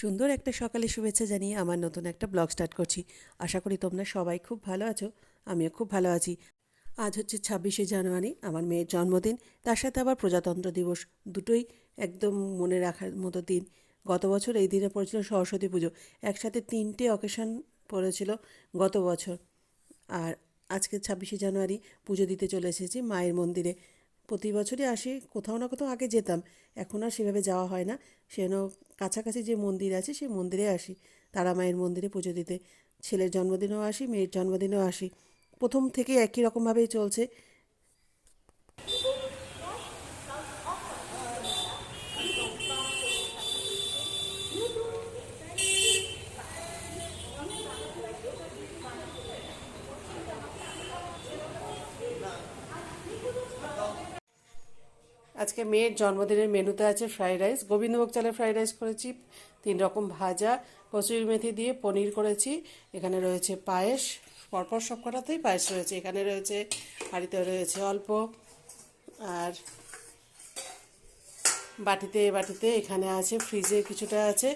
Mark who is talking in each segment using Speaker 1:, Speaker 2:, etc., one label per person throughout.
Speaker 1: সুন্দর একটা সকালে শুভেচ্ছা জানিয়ে আমার নতুন একটা ব্লগ স্টার্ট করছি। আশা করি তোমরা সবাই খুব ভালো আছো, আমিও খুব ভালো আছি। আজ হচ্ছে ছাব্বিশে জানুয়ারি, আমার মেয়ের জন্মদিন, তার সাথে আবার প্রজাতন্ত্র দিবস, দুটোই একদম মনে রাখার মতো দিন। গত বছর এই দিনে পড়েছিল সরস্বতী পুজো, একসাথে তিনটে অকেশন পড়েছিল গত বছর। আর আজকে ছাব্বিশে জানুয়ারি পুজো দিতে চলে এসেছি মায়ের মন্দিরে। প্রতি বছরই আসি, কোথাও না কোথাও আগে যেতাম। এখন আর সেভাবে যাওয়া হয় না। সেজন্য কাছাকাছি যে মন্দির আছে সেই মন্দিরে আসি তারা মায়ের মন্দিরে পুজো দিতে। ছেলের জন্মদিনেও আসি, মেয়ের জন্মদিনেও আসি। প্রথম থেকে একই রকমভাবেই চলছে। আজকে মেয়ের জন্মদিনের মেনুতে আছে ফ্রাইড রাইস। গোবিন্দভোগ চালের ফ্রাইড রাইস করেছি, তিন রকম ভাজা, কচুরি মেথি দিয়ে পনির করেছি। এখানে রয়েছে পায়েস, পরপর সব কটাতেই পায়েস রয়েছে। এখানে রয়েছে, হাঁড়িতে রয়েছে অল্প, আর বাটিতে বাটিতে এখানে আছে, ফ্রিজে কিছুটা আছে,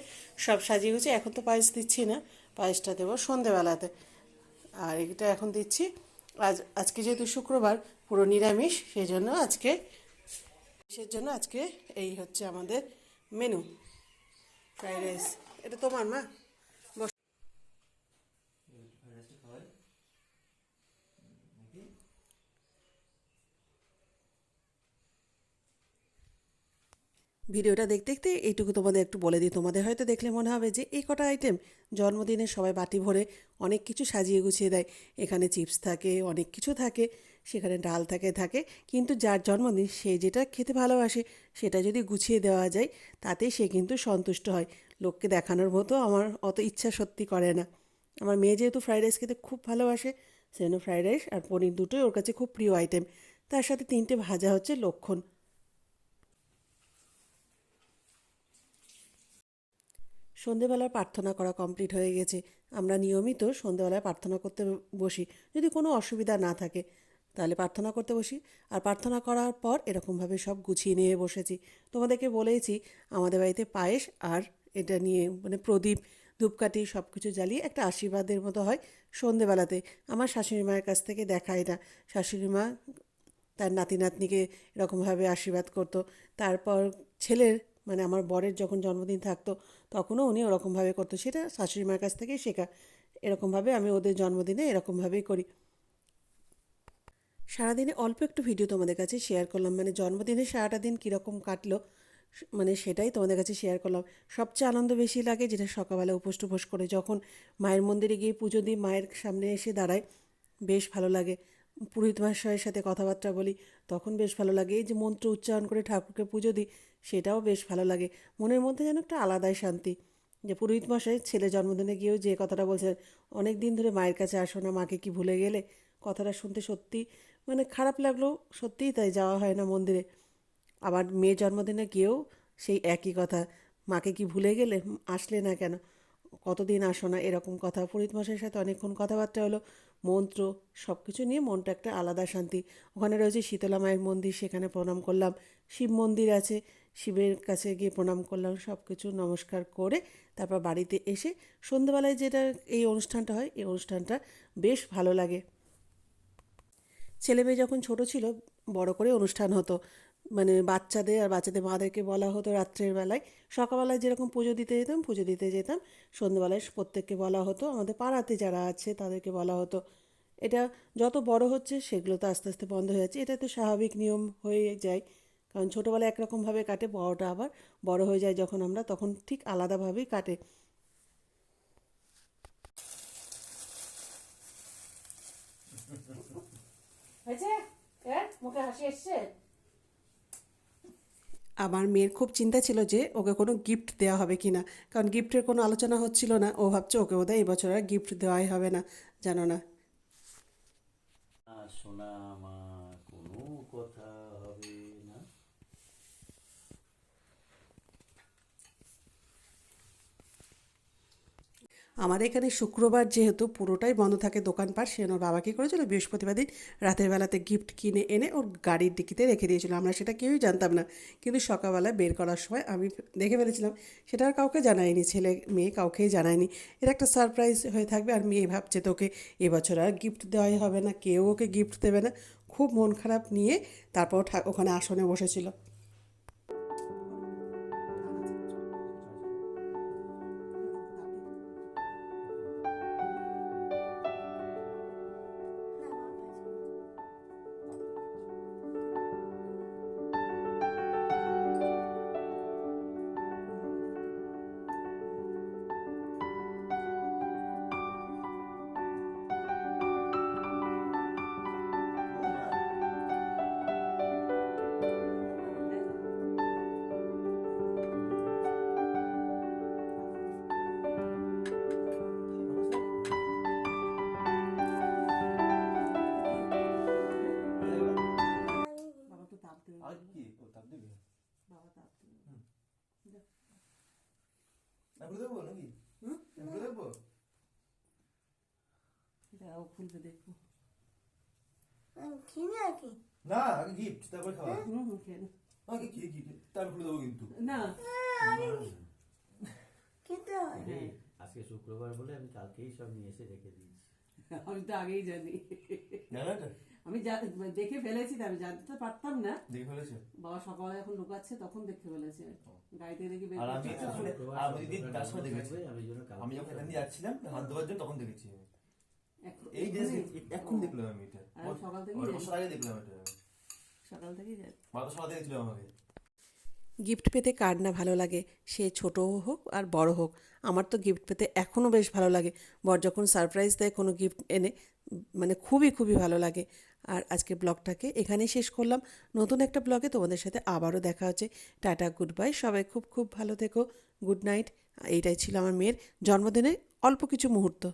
Speaker 1: সব সাজিয়ে গুছিয়ে। এখন তো পায়েস দিচ্ছি না, পায়েসটা দেবো সন্ধেবেলাতে। আর এটা এখন দিচ্ছি। আজ, আজকে যেহেতু শুক্রবার, পুরো নিরামিষ সেই জন্য আজকে সের জন্য আজকে এই হচ্ছে আমাদের মেনু ফ্রাইড রাইস এটা তোমার মা। ভিডিওটা দেখতে দেখতে এইটুকু তোমাদের একটু বলে দিই। তোমাদের হয়তো দেখলে মনে হবে যে এই কটা আইটেম জন্মদিনে সবাই বাটি ভরে অনেক কিছু সাজিয়ে গুছিয়ে দেয়। এখানে চিপস থাকে, অনেক কিছু থাকে। সেখানে ডাল থাকে থাকে। কিন্তু যার জন্মদিন সে যেটা খেতে ভালোবাসে সেটা যদি গুছিয়ে দেওয়া যায়, তাতে সে কিন্তু সন্তুষ্ট হয়। লোককে দেখানোর মতো আমার অত ইচ্ছা সত্যি করে না। আমার মেয়ে যেহেতু ফ্রাইড রাইস খেতে খুব ভালোবাসে, সেজন্য ফ্রাইড রাইস আর পনির দুটোই ওর কাছে খুব প্রিয় আইটেম। তার সাথে তিনটে ভাজা হচ্ছে লক্ষণ। সন্ধেবেলার প্রার্থনা করা কমপ্লিট হয়ে গেছে। আমরা নিয়মিত সন্ধেবেলায় প্রার্থনা করতে বসি। যদি কোনো অসুবিধা না থাকে তাহলে প্রার্থনা করতে বসি। আর প্রার্থনা করার পর এরকমভাবে সব গুছিয়ে নিয়ে বসেছি। তোমাদেরকে বলেইছি, আমাদের বাড়িতে পায়েস আর এটা নিয়ে মানে প্রদীপ, ধূপকাঠি সব কিছু জ্বালিয়ে একটা আশীর্বাদের মতো হয় সন্ধেবেলাতে। আমার শাশুড়ি মায়ের কাছ থেকে দেখা এটা। শাশুড়ি মা তার নাতি নাতনিকে এরকমভাবে আশীর্বাদ করতো। তারপর ছেলের মানে আমার বরের যখন জন্মদিন থাকতো, তখনও উনি ওরকমভাবে করতো। সেটা শাশুড়ি মায়ের কাছ থেকেই শেখা। এরকমভাবে আমি ওদের জন্মদিনে এরকমভাবেই করি। সারাদিনে অল্প একটু ভিডিও তোমাদের কাছে শেয়ার করলাম। মানে জন্মদিনে সারাটা দিন কীরকম কাটলো মানে সেটাই তোমাদের কাছে শেয়ার করলাম। সবচেয়ে আনন্দ বেশি লাগে যেটা সকালবেলা উপোস টুপোস করে যখন মায়ের মন্দিরে গিয়ে পুজো দিই, মায়ের সামনে এসে দাঁড়ায় বেশ ভালো লাগে। পুরোহিত মহাশয়ের সাথে কথাবার্তা বলি, তখন বেশ ভালো লাগে। এই যে মন্ত্র উচ্চারণ করে ঠাকুরকে পুজো দিই, সেটাও বেশ ভালো লাগে। মনের মধ্যে যেন একটা আলাদাই শান্তি। যে পুরোহিত মশাই ছেলে জন্মদিনে গিয়েও যে কথাটা বলছেন অনেক দিন ধরে মায়ের কাছে আসো না, মাকে কি ভুলে গেলে? কথাটা শুনতে সত্যি মানে খারাপ লাগলেও সত্যিই তাই যাওয়া হয় না মন্দিরে। আবার মেয়ের জন্মদিনে গিয়েও সেই একই কথা, মাকে কি ভুলে গেলে? আসলে না কেন? কতদিন আসো না? এরকম কথা। মশাইয়ের সাথে অনেকক্ষণ কথাবার্তা হলো। মন্ত্র সব কিছু নিয়ে মনটা একটা আলাদা শান্তি। ওখানে রয়েছে শীতলা মায়ের মন্দির, সেখানে প্রণাম করলাম। শিব মন্দির আছে, শিবের কাছে গিয়ে প্রণাম করলাম সব কিছু নমস্কার করে তারপর বাড়িতে এসে সন্ধ্যেবেলায় যেটা এই অনুষ্ঠানটা হয়, এই অনুষ্ঠানটা বেশ ভালো লাগে। ছেলে মেয়ে যখন ছোট ছিল, বড় করে অনুষ্ঠান হতো। মানে বাচ্চাদের আর বাচ্চাদের মাদেরকে বলা হতো রাত্রের বেলায়। সকালবেলায় যেরকম পুজো দিতে যেতাম, পুজো দিতে যেতাম। সন্ধ্যেবেলায় প্রত্যেককে বলা হতো। আমাদের পাড়াতে যারা আছে, তাদেরকে বলা হতো। এটা যত বড় হচ্ছে, সেগুলো তো আস্তে আস্তে বন্ধ হয়ে যাচ্ছে। এটা তো স্বাভাবিক নিয়ম হয়ে যায়। কারণ ছোটোবেলায় একরকমভাবে কাটে, বড়টা আবার বড় হয়ে যায় যখন আমরা, তখন ঠিক আলাদাভাবেই কাটে। হয়েছে? মুখে হাসি এসছে? আমার মেয়ের খুব চিন্তা ছিল যে ওকে কোনো গিফট দেওয়া হবে কি না কারণ গিফটের কোনো আলোচনা হচ্ছিল না। ও ভাবছে ওকে বোধহয় এই বছর আর গিফট দেওয়াই হবে না। জানো না।
Speaker 2: শোনা আমার কোনো কথা হবে না
Speaker 1: আমাদের এখানে শুক্রবার যেহেতু পুরোটাই বন্ধ থাকে দোকানপাট সে ওর বাবা কী করেছিল? বৃহস্পতিবার দিন রাতের বেলাতে গিফট কিনে এনে ওর গাড়ির ডিকিতে রেখে দিয়েছিল। আমরা সেটা কেউই জানতাম না। কিন্তু সকালবেলা বের করার সময় আমি দেখে ফেলেছিলাম, সেটা আর কাউকে জানায়নি। ছেলে, মেয়ে কাউকেই জানায়নি। এটা একটা সারপ্রাইজ হয়ে থাকবে আর মেয়ে ভাবছে তোকে এবছর আর গিফট দেওয়াই হবে না, কেউ ওকে গিফট দেবে না। খুব মন খারাপ নিয়ে তারপর ওখানে আসনে বসেছিল।
Speaker 3: নাকি?
Speaker 1: হুম?
Speaker 3: খুলে দেবো?
Speaker 1: দাঁড়াও খুলবে দেখব।
Speaker 3: না আগে গিফট তারপর খাওয়া
Speaker 1: হুম হুম খেয়ে
Speaker 3: আগে কি গিফট তারপর খুলে দেবো কিন্তু।
Speaker 1: না। হ্যাঁ
Speaker 2: আজকে শুক্রবার বলে আমি কালকেই সব নিয়ে এসে রেখে দিয়েছি।
Speaker 1: আমি তো আগেই জানি।
Speaker 3: জানো
Speaker 1: আমি দেখে ফেলেছি তো আমি জানতে পারতাম না।
Speaker 3: দেখে ফেলেছে?
Speaker 1: বাবা সকালে এখন লুকাচ্ছে তখন দেখতে ফেলেছে। গাড়িতে দেখি বের
Speaker 3: আমি দিন তার সময় দেখেছি। যখন এখান দিয়ে যাচ্ছিলাম হাত ধোয়ার জন্য তখন দেখেছি। এই
Speaker 1: এখনই?
Speaker 3: এখন দেখলাম আমি এটা।
Speaker 1: সকাল জানি।
Speaker 3: বছর আগে দেখলাম এটা।
Speaker 1: সকাল থেকেই যাই
Speaker 3: মা তো সকাল থেকে ছিল আমাকে।
Speaker 1: গিফট পেতে কার না ভালো লাগে? সে ছোট হোক আর বড় হোক। আমার তো গিফট পেতে এখনও বেশ ভালো লাগে। বর যখন সারপ্রাইজ দেয় কোনো গিফট এনে মানে খুবই খুবই ভালো লাগে। আর আজকে ব্লগটাকে এখানেই শেষ করলাম। নতুন একটা ব্লগে তোমাদের সাথে আবারও দেখা হচ্ছে। টাটা গুড বাই সবাই খুব খুব ভালো থেকো। Good night. এইটাই ছিল আমার মেয়ের জন্মদিনে অল্প কিছু মুহূর্ত।